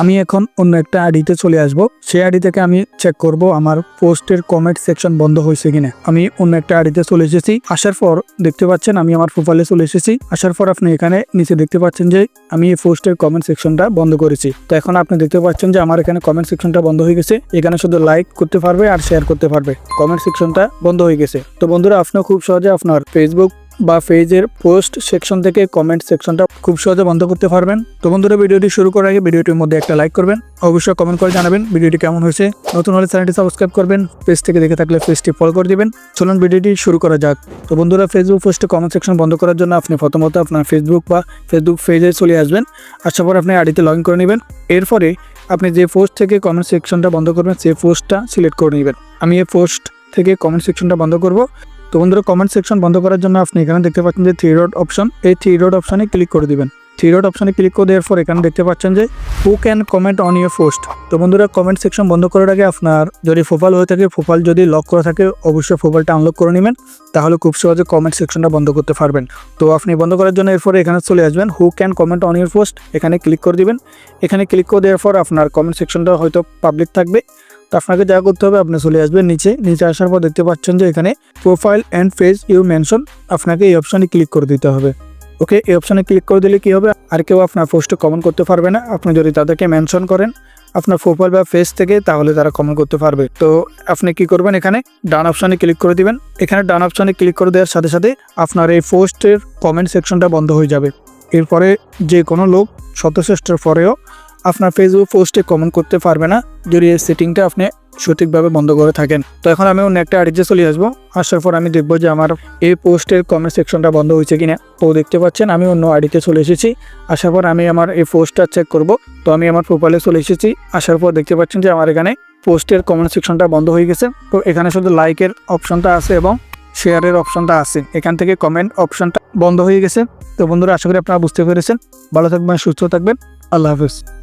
আমি এখন অন্য একটা আইডিতে চলে আসব। সেই আইডি থেকে আমি চেক করব আমার পোস্টের কমেন্ট সেকশন বন্ধ হয়েছে কিনা। আমি অন্য একটা আইডিতে চলে এসেছি। আসার পর দেখতে পাচ্ছেন আমি আমার প্রোফাইলে চলে এসেছি। আসার পর আপনি এখানে নিচে দেখতে পাচ্ছেন যে আমি এই পোস্টের কমেন্ট সেকশনটা বন্ধ করেছি। তো এখন আপনি দেখতে পাচ্ছেন যে আমার এখানে কমেন্ট সেকশনটা বন্ধ হয়ে গেছে। এখানে শুধু লাইক করতে পারবে আর শেয়ার করতে পারবে। কমেন্ট সেকশনটা বন্ধ হয়ে গেছে। তো বন্ধুরা, আপনিও খুব সহজে আপনার ফেসবুক বা পেজের পোস্ট সেকশন থেকে কমেন্ট সেকশনটা খুব সহজে বন্ধ করতে পারবেন। তো বন্ধুরা, ভিডিওটি শুরু করার আগে ভিডিওটির মধ্যে একটা লাইক করবেন। অবশ্যই কমেন্ট করে জানাবেন ভিডিওটি কেমন হয়েছে। নতুন হলে চ্যানেলটি সাবস্ক্রাইব করবেন। পেজ থেকে দেখে থাকলে পেজটি ফলো করে দিবেন। চলুন ভিডিওটি শুরু করা যাক। তো বন্ধুরা ফেসবুক পোস্টে কমেন্ট সেকশন বন্ধ করার জন্য আপনি প্রথমত আপনার ফেসবুক বা ফেসবুক পেজে চলে আসবেন। আসার পর আপনি আইডিতে লগ ইন করে নেবেন। এরপরে আপনি যে পোস্ট থেকে কমেন্ট সেকশনটা বন্ধ করবেন, সেই পোস্টটা সিলেক্ট করে নেবেন। আমি এই পোস্ট থেকে কমেন্ট সেকশনটা বন্ধ করব। তো বন্ধুরা কমেন্ট সেকশন বন্ধ করার জন্য আপনি এখানে দেখতে পাচ্ছেন যে থ্রি ডট অপশন এই থ্রি ডট অপশনে ক্লিক করে দিবেন। থ্রি ডট অপশনে ক্লিক করে দেওয়ার পর এখানে দেখতে পাচ্ছেন যে who can comment on your post তো বন্ধুরা কমেন্ট সেকশন বন্ধ করার আগে আপনার যদি প্রোফাইল হয়ে থাকে প্রোফাইল যদি লক করা থাকে, অবশ্যই প্রোফাইলটা আনলক করে নেবেন। তাহলে খুব সহজে কমেন্ট সেকশনটা বন্ধ করতে পারবেন। তো আপনি বন্ধ করার জন্য এরপরে এখানে চলে আসবেন who can comment on your post এখানে ক্লিক করে দিবেন। এখানে ক্লিক করে দেওয়ার পর আপনার কমেন্ট সেকশনটা হয়তো পাবলিক থাকবে। তো আপনাকে যা করতে হবে, আপনি চলে আসবেন নিচে। নিচে আসার পর দেখতে পাচ্ছেন যে এখানে profile and page you mention আপনাকে এই অপশানে ক্লিক করে দিতে হবে। ওকে এই অপশানে ক্লিক করে দিলে কি হবে? আর কেউ আপনার পোস্টে কমেন্ট করতে পারবে না। আপনি যদি তাদেরকে মেনশন করেন, আপনার প্রোফাইল বা ফেস থেকে, তাহলে তারা কমেন্ট করতে পারবে। তো আপনি কি করবেন এখানে? ডান অপশানে ক্লিক করে দিবেন। এখানে ডান অপশানে ক্লিক করে দেওয়ার সাথে সাথে আপনার এই পোস্টের কমেন্ট সেকশনটা বন্ধ হয়ে যাবে। এরপরে যে কোনো লোক শতশ্রেষ্ঠের পরেও আপনার ফেসবুক পোস্টে কমেন্ট করতে পারবে না যদি এই সেটিংটা আপনি সঠিকভাবে বন্ধ করে থাকেন। তো এখন আমি অন্য একটা আইডিতে চলে আসব। আসার পর আমি দেখব যে আমার এই পোস্টের কমেন্ট সেকশনটা বন্ধ হয়েছে কিনা। তো দেখতে পাচ্ছেন, আমি অন্য আইডিতে চলে এসেছি। আসার পর আমি আমার এই পোস্টটা চেক করব। তো আমি আমার প্রোফাইলে চলে এসেছি। আসার পর দেখতে পাচ্ছেন যে আমার এখানে পোস্টের কমেন্ট সেকশনটা বন্ধ হয়ে গেছে। তো এখানে শুধু লাইকের অপশনটা আছে এবং শেয়ারের অপশনটা আছে। এখান থেকে কমেন্ট অপশনটা বন্ধ হয়ে গেছে। তো বন্ধুরা, আশা করি আপনারা বুঝতে পেরেছেন। ভালো থাকবেন, সুস্থ থাকবেন। আল্লাহ হাফিজ।